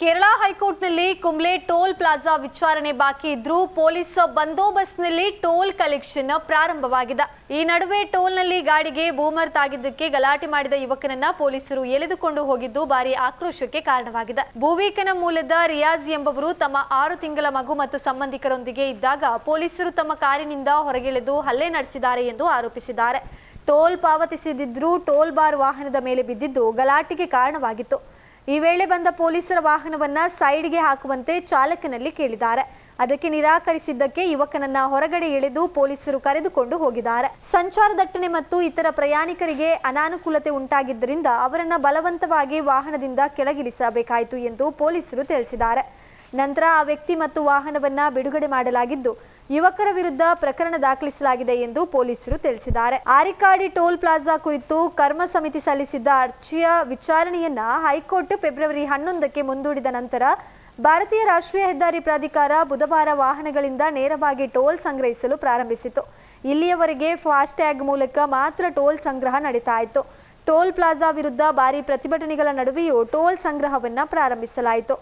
ಕೇರಳ ಹೈಕೋರ್ಟ್ನಲ್ಲಿ Kumble toll plaza ವಿಚಾರಣೆ ಬಾಕಿ ಇದ್ರೂ ಪೊಲೀಸ್ ಬಂದೋಬಸ್ತ್ನಲ್ಲಿ ಟೋಲ್ ಕಲೆಕ್ಷನ್ ಪ್ರಾರಂಭವಾಗಿದೆ. ಈ ನಡುವೆ ಟೋಲ್ನಲ್ಲಿ ಗಾಡಿಗೆ ಬೂಮರ್ ತಾಗಿದ್ದಕ್ಕೆ ಗಲಾಟೆ ಮಾಡಿದ ಯುವಕನನ್ನ ಪೊಲೀಸರು ಎಳೆದುಕೊಂಡು ಹೋಗಿದ್ದು ಭಾರಿ ಆಕ್ರೋಶಕ್ಕೆ ಕಾರಣವಾಗಿದೆ. ಭೂವೀಕನ ಮೂಲದ ರಿಯಾಜ್ ಎಂಬವರು ತಮ್ಮ ಆರು ತಿಂಗಳ ಮಗು ಮತ್ತು ಸಂಬಂಧಿಕರೊಂದಿಗೆ ಇದ್ದಾಗ ಪೊಲೀಸರು ತಮ್ಮ ಕಾರಿನಿಂದ ಹೊರಗೆಳೆದು ಹಲ್ಲೆ ನಡೆಸಿದ್ದಾರೆ ಎಂದು ಆರೋಪಿಸಿದ್ದಾರೆ. ಟೋಲ್ ಪಾವತಿಸದಿದ್ರೂ ಟೋಲ್ ಬಾರ್ ವಾಹನದ ಮೇಲೆ ಬಿದ್ದಿದ್ದು ಗಲಾಟೆಗೆ ಕಾರಣವಾಗಿತ್ತು. ಈ ವೇಳೆ ಬಂದ ಪೊಲೀಸರ ವಾಹನವನ್ನ ಸೈಡ್ಗೆ ಹಾಕುವಂತೆ ಚಾಲಕನಲ್ಲಿ ಕೇಳಿದ್ದಾರೆ. ಅದಕ್ಕೆ ನಿರಾಕರಿಸಿದ್ದಕ್ಕೆ ಯುವಕನನ್ನ ಹೊರಗಡೆ ಎಳೆದು ಪೊಲೀಸರು ಕರೆದುಕೊಂಡು ಹೋಗಿದ್ದಾರೆ. ಸಂಚಾರ ದಟ್ಟಣೆ ಮತ್ತು ಇತರ ಪ್ರಯಾಣಿಕರಿಗೆ ಅನಾನುಕೂಲತೆ ಉಂಟಾಗಿದ್ದರಿಂದ ಅವರನ್ನ ಬಲವಂತವಾಗಿ ವಾಹನದಿಂದ ಕೆಳಗಿಳಿಸಬೇಕಾಯಿತು ಎಂದು ಪೊಲೀಸರು ತಿಳಿಸಿದ್ದಾರೆ. ನಂತರ ಆ ವ್ಯಕ್ತಿ ಮತ್ತು ವಾಹನವನ್ನ ಬಿಡುಗಡೆ ಮಾಡಲಾಗಿದ್ದು ಯುವಕರ ವಿರುದ್ಧ ಪ್ರಕರಣ ದಾಖಲಿಸಲಾಗಿದೆ ಎಂದು ಪೊಲೀಸರು ತಿಳಿಸಿದ್ದಾರೆ. ಆರಿಕಾಡಿ ಟೋಲ್ ಪ್ಲಾಜಾ ಕುರಿತು ಕರ್ಮ ಸಮಿತಿ ಸಲ್ಲಿಸಿದ್ದ ಅರ್ಜಿಯ ವಿಚಾರಣೆಯನ್ನ ಹೈಕೋರ್ಟ್ ಫೆಬ್ರವರಿ ಹನ್ನೊಂದಕ್ಕೆ ಮುಂದೂಡಿದ ನಂತರ ಭಾರತೀಯ ರಾಷ್ಟ್ರೀಯ ಹೆದ್ದಾರಿ ಪ್ರಾಧಿಕಾರ ಬುಧವಾರ ವಾಹನಗಳಿಂದ ನೇರವಾಗಿ ಟೋಲ್ ಸಂಗ್ರಹಿಸಲು ಪ್ರಾರಂಭಿಸಿತು ಇಲ್ಲಿಯವರೆಗೆ ಫಾಸ್ಟ್ಯಾಗ್ ಮೂಲಕ ಮಾತ್ರ ಟೋಲ್ ಸಂಗ್ರಹ ನಡೀತಾ ಇತ್ತು. ಟೋಲ್ ಪ್ಲಾಜಾ ವಿರುದ್ಧ ಭಾರಿ ಪ್ರತಿಭಟನೆಗಳ ನಡುವೆಯೂ ಟೋಲ್ ಸಂಗ್ರಹವನ್ನು ಪ್ರಾರಂಭಿಸಲಾಯಿತು.